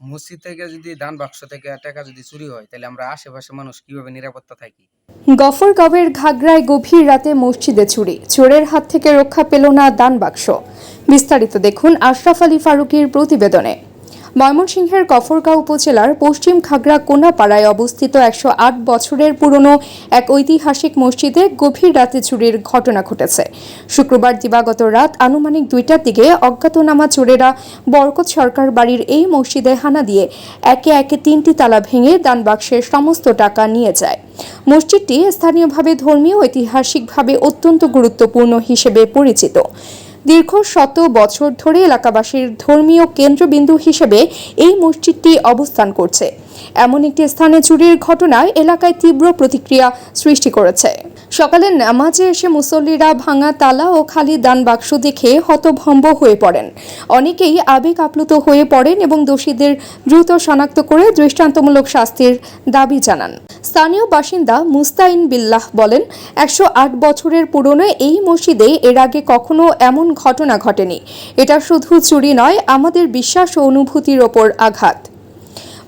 মসজিদ থেকে যদি দান বাক্স থেকে টাকা যদি চুরি হয়, তাহলে আমরা আশেপাশে মানুষ কীভাবে নিরাপত্তা থাকি? গফরগাঁওয়ের ঘাগরায় গভীর রাতে মসজিদে চুরি। চোরের হাত থেকে রক্ষা পেল না দান বাক্স। বিস্তারিত দেখুন আশরাফ আলী ফারুকের প্রতিবেদনে। ময়মনসিংহের গফরগাঁও উপজেলার পশ্চিম খাগড়া কোনাপাড়ায় অবস্থিত একশো আট বছরের পুরনো এক ঐতিহাসিক মসজিদে গভীর রাতে চুরির ঘটনা ঘটেছে। শুক্রবার দিবাগত রাত আনুমানিক দুইটার দিকে অজ্ঞাতনামা চোরেরা বরকত সরকার বাড়ির এই মসজিদে হানা দিয়ে একে একে তিনটি তালা ভেঙে দান বাক্সের সমস্ত টাকা নিয়ে যায়। মসজিদটি স্থানীয়ভাবে ধর্মীয় ঐতিহাসিকভাবে অত্যন্ত গুরুত্বপূর্ণ হিসেবে পরিচিত। দীর্ঘ শত বছর ধরে এলাকাবাসীর ধর্মীয় কেন্দ্রবিন্দু হিসেবে এই মসজিদটি অবস্থান করছে। এমন একটি স্থানে চুরির ঘটনায় এলাকায় তীব্র প্রতিক্রিয়া সৃষ্টি করেছে। সকালে নামাজে এসে মুসল্লিরা ভাঙা তালা ও খালি দান বাক্স দেখে হতভম্ব হয়ে পড়েন। অনেকেই আবেগ আপ্লুত হয়ে পড়েন এবং দোষীদের দ্রুত শনাক্ত করে দৃষ্টান্তমূলক শাস্তির দাবি জানান। স্থানীয় বাসিন্দা মুস্তাইন বিল্লাহ বলেন, একশো আট বছরের পুরনো এই মসজিদে এর আগে কখনো এমন ঘটনা ঘটেনি। এটা শুধু চুরি নয়, আমাদের বিশ্বাস ও অনুভূতির ওপর আঘাত।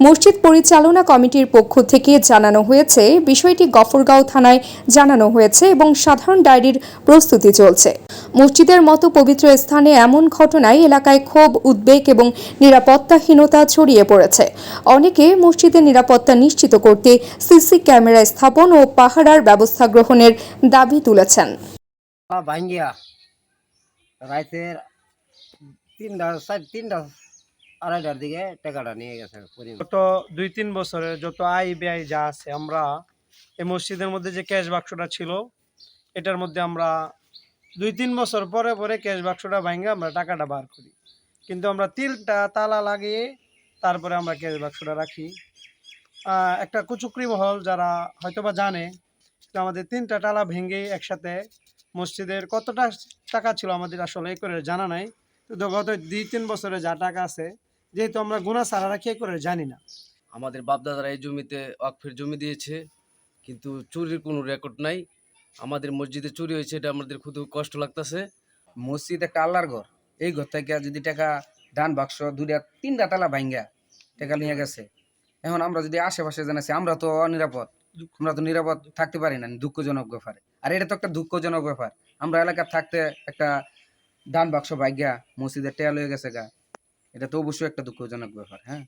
মসজিদ পরিচালনা কমিটির পক্ষ থেকে জানানো হয়েছে, বিষয়টি গফরগাঁও থানায় জানানো হয়েছে এবং সাধারণ ডায়েরির প্রস্তুতি চলছে। মসজিদের মতো পবিত্র স্থানে এমন ঘটনায় এলাকায় ক্ষোভ, উদ্বেগ এবং নিরাপত্তাহীনতা ছড়িয়ে পড়েছে। অনেকে মসজিদের নিরাপত্তা নিশ্চিত করতে সিসি ক্যামেরা স্থাপন ও পাহারার ব্যবস্থা গ্রহণের দাবি তুলেছেন। রাইতের তিনটা সাড়ে তিনটা, আড়াইটার দিকে টাকাটা নিয়ে গেছে গত দুই, তিন বছরে যত আয় ব্যয় যা আছে, আমরা এই মসজিদের মধ্যে যে ক্যাশ বাক্সটা ছিল, এটার মধ্যে আমরা দুই, তিন বছর পরে পরে ক্যাশ বাক্সটা ভাঙে আমরা টাকাটা বার করি। কিন্তু আমরা তিলটা, তালা লাগিয়ে তারপরে আমরা ক্যাশ বাক্সটা রাখি। একটা কুচুকরি মহল যারা হয়তোবা জানে আমাদের তিনটা টালা ভেঙে একসাথে মসজিদের কতটা টাকা ছিল আমাদের আসলে এ করে জানা নাই। তো গত দুই তিন বছরে যা টাকা আছে যেহেতু আমরা গুণা সারা রাখি এ করে জানি না। আমাদের বাপদাদারা এই জমিতে ওয়াকফের জমি দিয়েছে কিন্তু চুরির কোনো রেকর্ড নাই। আমাদের মসজিদে চুরি হয়েছে এটা আমাদের খুব কষ্ট লাগতেছে। মসজিদ একটা আল্লাহর ঘর। এই ঘর থেকে যদি টাকা দান বাক্স দুইটা তিনটা তালা ভাঙ্গা টাকা নিয়ে গেছে। এখন আমরা যদি আশেপাশে জানাচ্ছি আমরা তো অনিরাপদ। আমরা তো নিরাপদ থাকতে পারি না, দুঃখজনক ব্যাপার। আর এটা তো একটা দুঃখজনক ব্যাপার। আমরা এলাকার থাকতে একটা দান বাক্স ভাগ্যা মসজিদের টেয়া হয়ে গেছে গা। এটা তো অবশ্যই একটা দুঃখজনক ব্যাপার হ্যাঁ।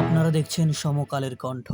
আপনারা দেখছেন সমকালের কণ্ঠ।